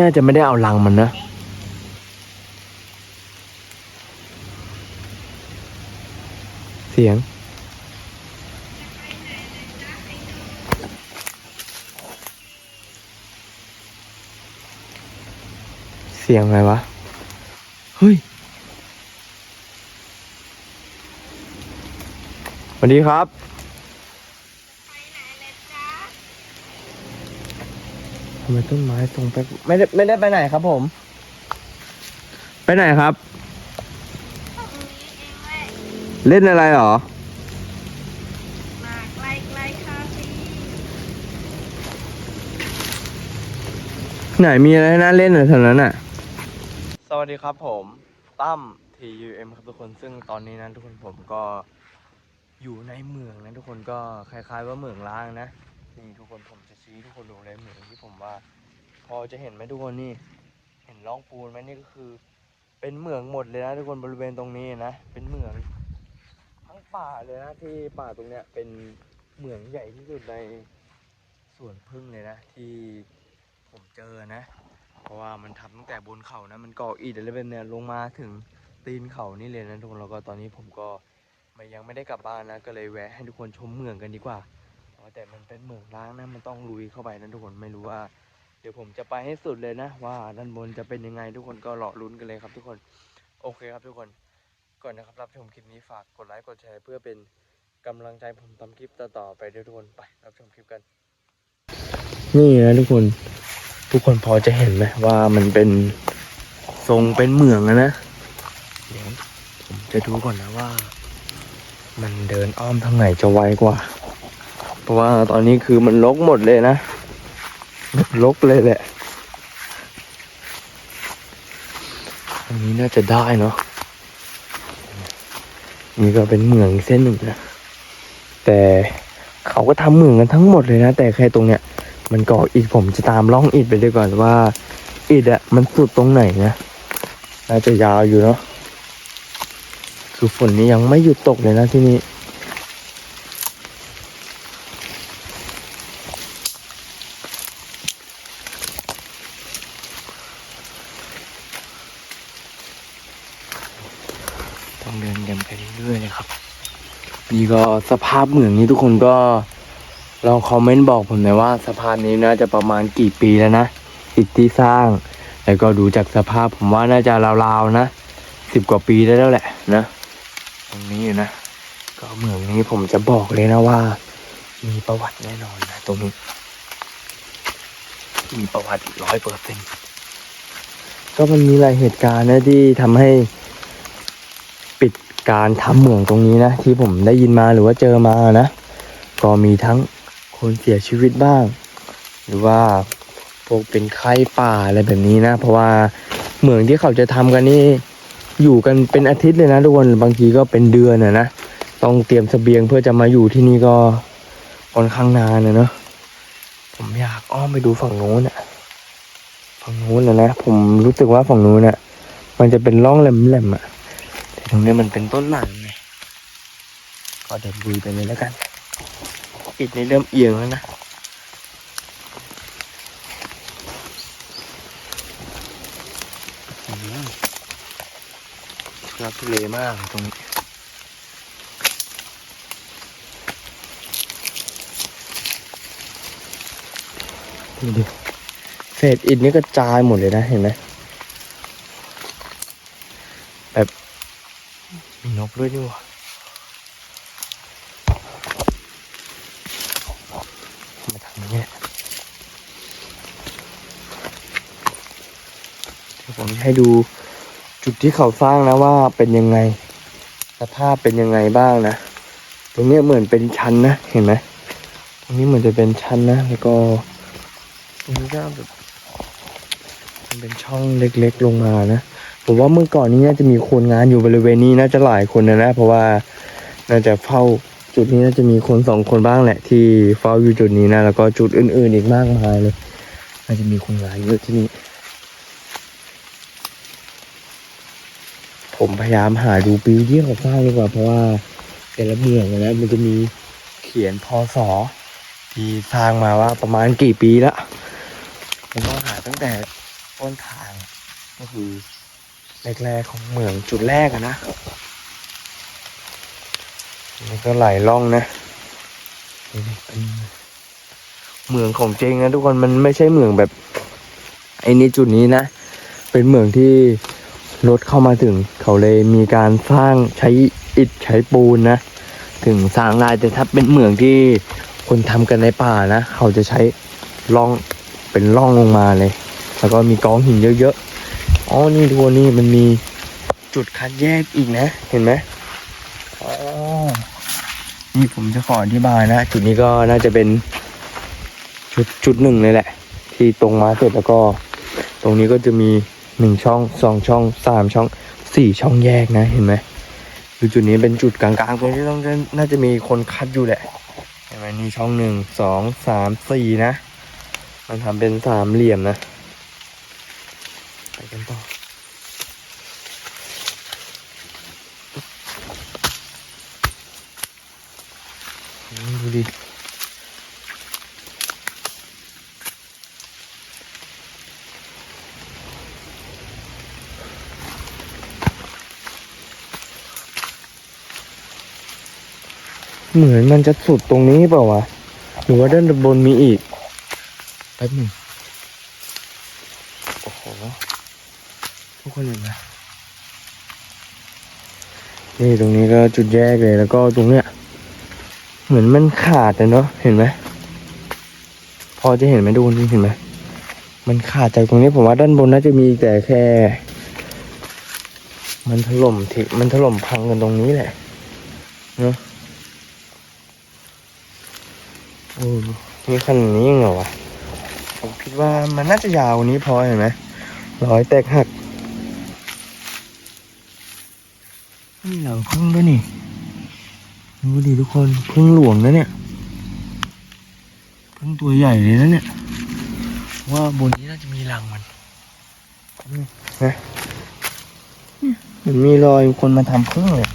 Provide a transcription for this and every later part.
น่าจะไม่ได้เอาลังมันนะเสียง เสียงอะไรวะ เฮ้ยสวัสดีครับ ทำไมต้นไม้ตรงไปไม่ได้ไม่ได้ไปไหนครับผม ไปไหนครับ เล่นอะไรหรอ มาใกล้ๆค่ะพี่ไหนมีอะไรให้น่าเล่นเหรอแถวนั้นอะ สวัสดีครับผมตั้ม TUM ครับทุกคน ซึ่งตอนนี้นะทุกคนผมก็อยู่ในเมืองนะทุกคนก็คล้าย ๆ ว่าเมืองล้างนะ นี่ทุกคนผมจะ ชี้ทุกคนดูเลยเหมืองที่ผมว่า พอจะเห็นไหมทุกคนนี่ เห็นร่องปูนไหมนี่ก็คือ เป็นเหมืองหมดเลยนะทุกคนบริเวณตรงนี้นะ เป็นเหมืองทั้งป่าเลยนะที่ป่าตรงเนี้ยเป็นเหมืองใหญ่ที่สุดในสวนพึ่งเลยนะที่ผมเจอนะ เพราะว่ามันทำตั้งแต่บนเขานะ มันก่ออิฐอะไรแบบเนี้ยลงมาถึงตีนเขานี่เลยนะทุกคนแล้วก็ตอนนี้ผมก็ไม่ยังไม่ได้กลับบ้านนะก็เลยแวะให้ทุกคนชมเหมืองกันดีกว่า อ๋อแต่มันเป็นเหมืองร้างนะมันต้องลุยเข้าไปนะทุกคนไม่รู้ว่า เดี๋ยวผมจะไปให้สุดเลยนะ ว่าด้านบนจะเป็นยังไงทุกคนก็รอลุ้นกันเลยครับทุกคนโอเคครับทุกคนก่อนนะครับรับชมคลิปนี้ฝากกดไลค์กดแชร์เพื่อเป็นกำลังใจผมทำคลิปต่อๆไปด้วยทุกคนไปรับชมคลิปกัน นี่นะทุกคนทุกคนพอจะเห็นไหมว่ามันเป็นทรงเป็นเหมืองนะเดี๋ยวผมจะดูก่อนนะว่า มันเดินอ้อมทางไหนจะไวกว่า เพราะว่าตอนนี้คือมันลกหมดเลยนะลกเลยแหละอันนี้น่าจะได้เนาะนี่ก็เป็นเหมืองเส้นหนึ่งนะแต่เขาก็ทำเหมืองกันทั้งหมดเลยนะ แต่แค่ตรงเนี้ยมันก่ออิฐผมจะตามล่องอิฐไปด้วยก่อนว่าอิฐอะมันสุดตรงไหนนะน่าจะยาวอยู่เนาะคือฝนนี้ยังไม่หยุดตกเลยนะที่นี่ ต้องเดินกันไปเรื่อยๆเลยครับ นี่ก็สภาพเหมืองนี้ทุกคนก็ลองคอมเมนต์บอกผมหน่อยว่าสะพานนี้น่าจะประมาณกี่ปีแล้วนะอิฐที่สร้าง แล้วก็ดูจากสภาพผมว่าน่าจะราวๆนะสิบกว่าปีได้แล้วแหละนะตรงนี้นะ ก็เหมืองนี้ผมจะบอกเลยนะว่า มีประวัติแน่นอนนะตรงนี้ มีประวัติร้อยเปอร์เซ็นต์ก็มันมีหลายเหตุการณ์นะที่ทำให้ การทำเหมืองตรงนี้นะ ที่ผมได้ยินมาหรือว่าเจอมานะ ก็มีทั้งคนเสียชีวิตบ้าง หรือว่าพวกเป็นไข้ป่าอะไรแบบนี้นะ เพราะว่าเหมืองที่เขาจะทำกันนี่อยู่กันเป็นอาทิตย์เลยนะทุกคนบางทีก็เป็นเดือนนะนะต้องเตรียมเสบียงเพื่อจะมาอยู่ที่นี่ก็ค่อนข้างนานนะเนาะผมอยากอ้อมไปดูฝั่งโน้นอะฝั่งโน้นนะนะผมรู้สึกว่าฝั่งโน้นอะมันจะเป็นร่องแหลมๆอะ ตรงนี้มันเป็นต้นหมากไงก็เดินลุยไปเลยแล้วกันอิฐนี่เริ่มเอียงแล้วนะรับทะเลมากตรงนี้ดูดิเศษอิฐนี่กระจายหมดเลยนะเห็นไหมแบบ มีนกด้วยนี่หว่ามาทางนี้เนี่ยเดี๋ยวผมให้ดูจุดที่เขาสร้างนะว่าเป็นยังไงสภาพเป็นยังไงบ้างนะ ตรงนี้เหมือนเป็นชั้นนะ เห็นไหมตรงนี้เหมือนจะเป็นชั้นนะ แล้วก็ตรงนี้ก็แบบมันเป็นช่องเล็กๆลงมานะ ผมว่าเมื่อก่อนนี้น่าจะมีคนงานอยู่บริเวณนี้น่าจะหลายคนนะนะ เพราะว่าน่าจะเฝ้าจุดนี้น่าจะมีคนสองคนบ้างแหละ ที่เฝ้าอยู่จุดนี้นะแล้วก็จุดอื่น ๆ อีกมากมายเลยน่าจะมีคนงานเยอะที่นี่ผมพยายามหาดูปีที่เขาสร้างดีกว่าเพราะว่าแต่ละเมืองนะมันจะมีเขียนพศที่สร้างมาว่าประมาณกี่ปีละผมก็หาตั้งแต่ต้นทางก็คือ แรกๆของเหมืองจุดแรกอะนะนี่ก็ไหลล่องนะนี่เป็นเหมืองของจริงนะทุกคนมันไม่ใช่เหมืองแบบไอ้นี่จุดนี้นะ เป็นเหมืองที่รถเข้ามาถึงเขาเลยมีการสร้างใช้อิฐใช้ปูนนะ ถึงสร้างได้แต่ถ้าเป็นเหมืองที่คนทำกันในป่านะ เขาจะใช้ล่องเป็นล่องลงมาเลย แล้วก็มีกองหินเยอะๆ อ๋อ นี่ทุกคนนี่มันมีจุดคัดแยกอีกนะ เห็นไหมอ๋อ นี่ผมจะขออธิบายนะ จุดนี้ก็น่าจะเป็นจุดจุดหนึ่งเลยแหละ ที่ตรงมาเสร็จแล้วก็ ตรงนี้ก็จะมีหนึ่งช่องสองช่องสามช่องสี่ช่องแยกนะ เห็นไหมคือจุดนี้เป็นจุดกลางๆตรงที่ต้องน่าจะมีคนคัดอยู่แหละเห็นไหมนี่ช่องหนึ่งสองสามสี่นะ มันทำเป็นสามเหลี่ยมนะ ไปกันต่อดูดิเหมือนมันจะสุดตรงนี้เปล่าวะ หรือว่าด้านบนมีอีกแป๊บหนึ่ง โอ้โห ทุ กคนเห็นไหมนี่ตรงนี้ก็จุดแยกเลยแล้วก็ตรงเนี้ย เหมือนมันขาดนะเนาะเห็นไหมพอจะเห็นไหมดูนี่เห็นไหมมันขาดจากตรงนี้ผมว่าด้านบนน่าจะมีแต่แค่ มันถล่มทิมันถล่มพังกันตรงนี้แหละเนาะโอ้มีขนาดนี้ยังเหรอวะผมคิดว่ามันน่าจะยาวนี้พอเห็นไหมร้อยแตกหัก นี่หลังพึ่งด้วยนี่ดูดิทุกคนพึ่งหลวงนะเนี่ยพึ่งตัวใหญ่เลยนะเนี่ย ว่าบนนี้น่าจะมีรังมันนะเนี่ยมันมีรอยคนมาทำพึ่งเลย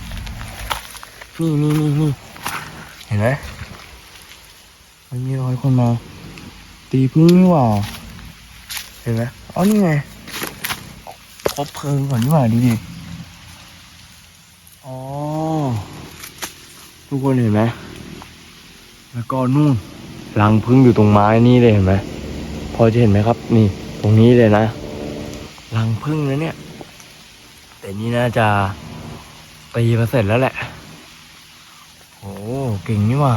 นี่นี่นี่นี่เห็นไหมมันมีรอยคนมา ตีพึ่งนี่หว่าเห็นไหมอ๋อนี่ไงคบเพลิงก่อนนี่หว่าดูดิ อ๋อ ทุกคนเห็นไหม แล้วก็นู่นรังพึ่งอยู่ตรงไม้นี่เลยเห็นไหม พอจะเห็นไหมครับ นี่ตรงนี้เลยนะรังพึ่งนะเนี่ย แต่นี่น่าจะตีมาเสร็จแล้วแหละ โอ้เก่งนี่ว่า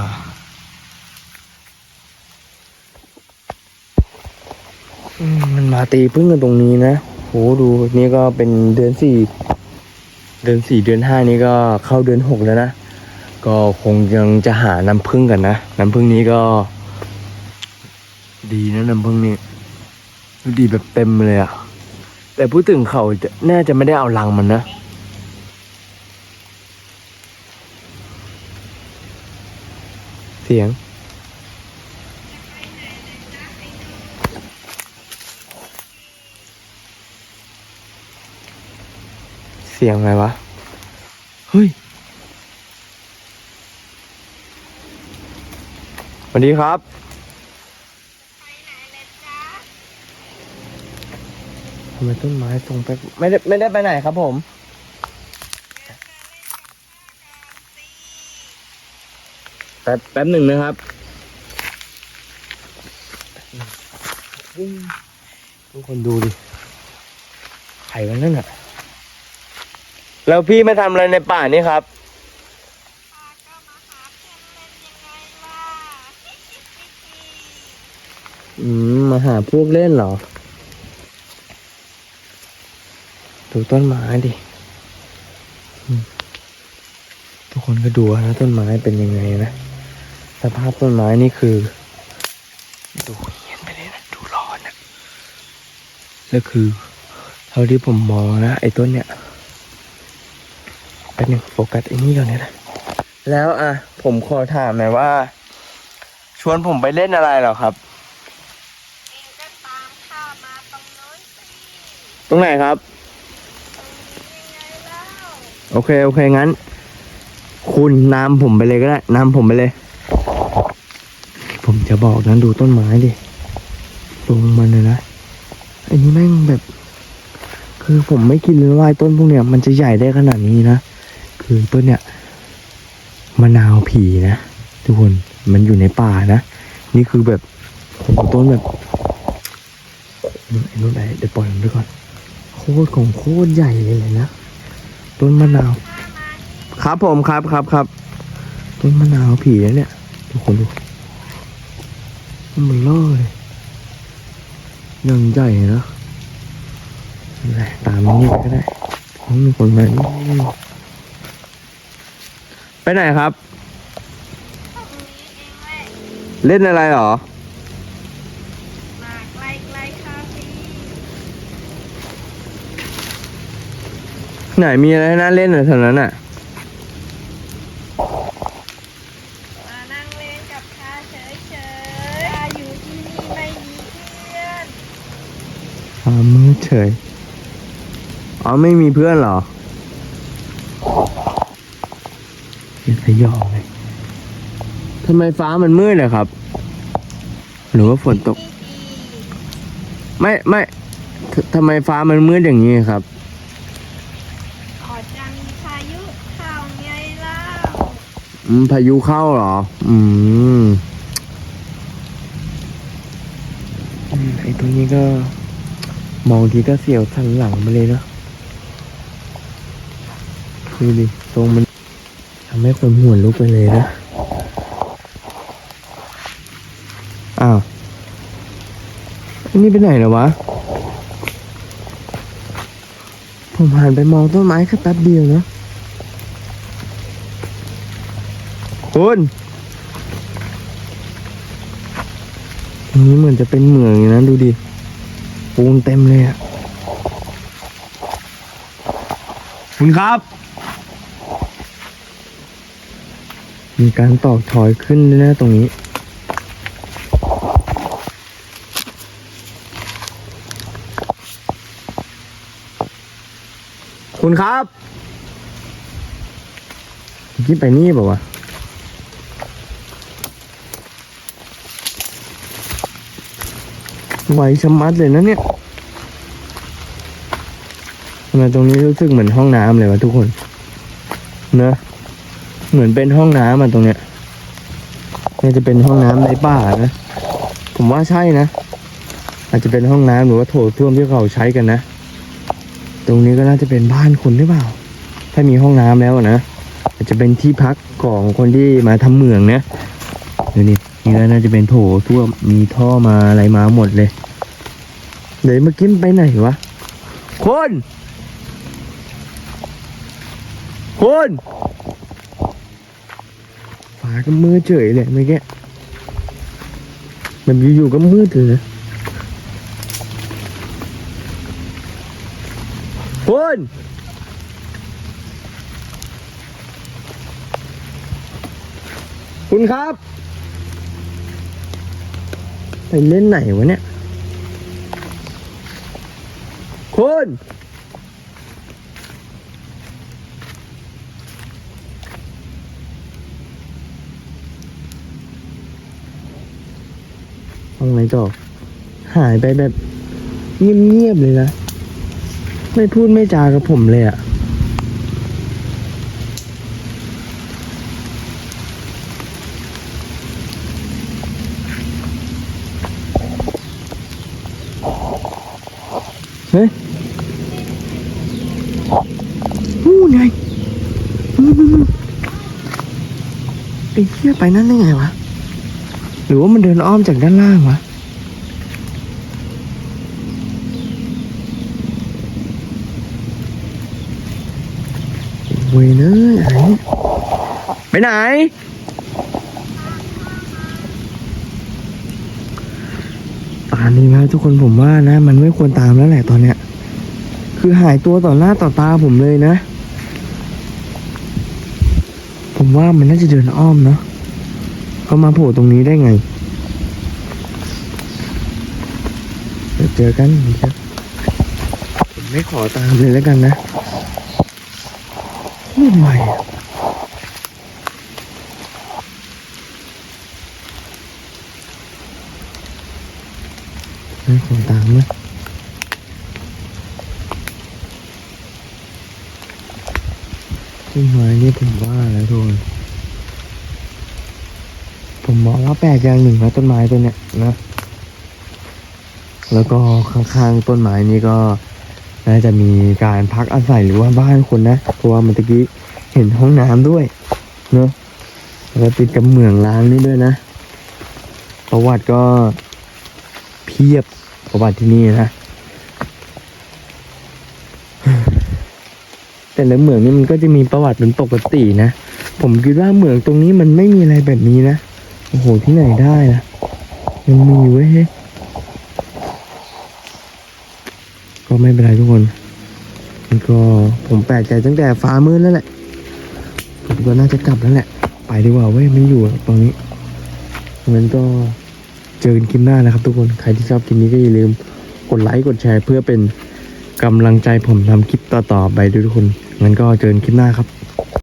อืมมันมาตีพึ่งกันตรงนี้นะ โหดูนี่ก็เป็นเดือนสี่ เดือนสี่เดือนห้านี้ก็เข้าเดือนหกแล้วนะ ก็คงยังจะหาน้ำพึ่งกันนะ น้ำพึ่งนี้ก็ ดีนะน้ำพึ่งนี้ดีแบบเต็มเลยอะแต่พูดถึงเขาจะน่าจะไม่ได้เอาลังมันนะเสียง เสียงอะไรวะ เฮ้ยสวัสดีครับไปไหนเลยจ้าทำไมต้นไม้ตรงไป ไม่ได้ไม่ได้ไปไหนครับผม แป๊บแป๊บหนึ่งนะครับ ทุกคนดูดิ ไข่มันนั่นอะ แล้วพี่มาทำอะไรในป่านี่ครับมาหาเพื่อนเล่นยังไงล่ะอืม มาหาพวกเล่นเหรอ ดูต้นไม้ดิ ทุกคนก็ดูนะต้นไม้เป็นยังไงนะ สภาพต้นไม้นี่คือ ดูเงียนไปเลยนะ ดูร้อนนะแล้วคือ เท่าที่ผมมองนะ ไอ้ต้นเนี่ย ป๊บนึงโฟกัสไอ้นี่ก่อนเนี่ยนะแล้วอะผมขอถามหน่อยว่า ชวนผมไปเล่นอะไรเหรอครับ เองก็ตามข้ามาตรงโน้นสิตรงไหนครับตรงนี้ยังไงเล่าโอเคโอเคงั้น คุณนำผมไปเลยก็ได้นำผมไปเลย ผมจะบอกนะดูต้นไม้ดิลงมันเลยนะอันนี้แม่งแบบ คือผมไม่คิดเลยว่าไอ้ต้นพวกเนี้ยมันจะใหญ่ได้ขนาดนี้นะ คือต้นเนี้ยมะนาวผีนะ ทุกคนมันอยู่ในป่านะ นี่คือแบบโอ้โหต้นแบบไอ้นู่นไอ้เดี๋ยวปล่อยมันไปก่อน โคตรของโคตรใหญ่เลยนะ ต้นมะนาว ครับผมครับครับครับต้นมะนาวผีนะเนี่ยทุกคนดูมันล่อเลยยังใหญ่นะอะตามมันนี่ก็ได้ต้องมีคนมานี่ ไปไหนครับตรงนี้เองแหละเล่นอะไรหรอ มาใกล้ใกล้ๆค่ะพี่ไหนมีอะไรให้น่าเล่นเหรอแถวนั้นอะ มานั่งเล่นกับข้าเฉยๆข้าอยู่ที่นี่ไม่มีเพื่อนความมืดเฉย อ๋อไม่มีเพื่อนเหรอ เดี๋ยวสยองเลยทำไมฟ้ามันมืดเลยครับ หรือว่าฝนตกพี่ดีไม่ไม่ททำไมฟ้ามันมืดอย่างนี้ครับออจะมีพายุเข้าไงเล่าอืมพายุเข้าเหรอ อืมอืมไอตัวนี้ก็ มองทีก็เสียวสันหลังมาเลยเนาะดูดิทรงมันทำให้คนหัวลุกไปเลยนะ อ้าวอันนี้ไปไหนแล้ววะ ผมหันไปมองต้นไม้แค่แป๊บเดียวนะคุณตรงนี้เหมือนจะเป็นเหมืองอย่างนั้นดูดิ ปูนเต็มเลยอะคุณครับ มีการตอกถอยขึ้นด้วยนะตรงนี้ คุณครับกี้ไปนี่เปล่าวะไหวชะมัดเลยนะเนี่ยทำไมตรงนี้รู้สึกเหมือนห้องน้ำเลยวะทุกคน เนอะ เหมือนเป็นห้องน้ำอะตรงเนี้ยน่าจะเป็นห้องน้ำในป่านะ ผมว่าใช่นะ อาจจะเป็นห้องน้ำหรือว่าโถส้วมที่เขาใช้กันนะ ตรงนี้ก็น่าจะเป็นบ้านคนหรือเปล่า ถ้ามีห้องน้ำแล้วอะนะ อาจจะเป็นที่พักของคนที่มาทำเหมืองนะดูนี่นี่ก็น่าจะเป็นโถส้วมมีท่อมาอะไรมาหมดเลย เดี๋ยวเมื่อกี้มันไปไหนวะ คน คนาก็มืดเฉยเลยเมื่อกี้มันอยู่ๆก็มืดเลยนะคนคุณครับ ไปเล่นไหนวะเนี่ย คุณ องไหนต่อหายไปแบบเงียบๆเลยนะ ไม่พูดไม่จากับผมเลยอะเฮ้ยนู่นไงนู่นไอ้เหี้ยไปนั่นได้ไงวะ หรือว่ามันเดินอ้อมจากด้านล่างวะเว้ยเนอะไปไหนป่านนี้นะทุกคนผมว่านะ มันไม่ควรตามแล้วแหละตอนเนี้ย คือหายตัวต่อหน้าต่อตาผมเลยนะ ผมว่ามันน่าจะเดินอ้อมเนาะ เขามาโผล่ตรงนี้ได้ไงเจอกันครับผมไม่ขอตามเลยแล้วกันนะรุ่นใหม่ไม่ขอตามเลยที่หมายนี่ผมว่าแล้วทุกคน ผมมองว่าแปลกอย่างหนึ่งนะต้นไม้ตัวเนี้ยนะ แล้วก็ข้างๆต้นไม้นี้ก็น่าจะมีการพักอาศัยหรือว่าบ้านคนนะเพราะว่าเมื่อกี้เห็นห้องน้ำด้วยเนอะแล้วติดกับเหมืองล้างนี่ด้วยนะ ประวัติก็เพียบประวัติที่นี่นะแต่ละเหมืองนี่มันก็จะมีประวัติเป็นปกตินะ ผมคิดว่าเหมืองตรงนี้มันไม่มีอะไรแบบนี้นะ โอ้โห ที่ไหนได้ล่ะมันมีเว้ยก็ไม่เป็นไรทุกคนมันก็ผมแปลกใจตั้งแต่ฟ้ามืดแล้วแหละ ผมก็น่าจะกลับแล้วแหละ ไปดีกว่าเว้ยไม่อยู่ตรงนี้งั้นก็เจอกันคลิปหน้านะครับทุกคน ใครที่ชอบคลิปนี้ก็อย่าลืมกดไลค์กดแชร์เพื่อเป็นกำลังใจผมทำคลิปต่อๆไปด้วยทุกคน งั้นก็เจอกันคลิปหน้าครับ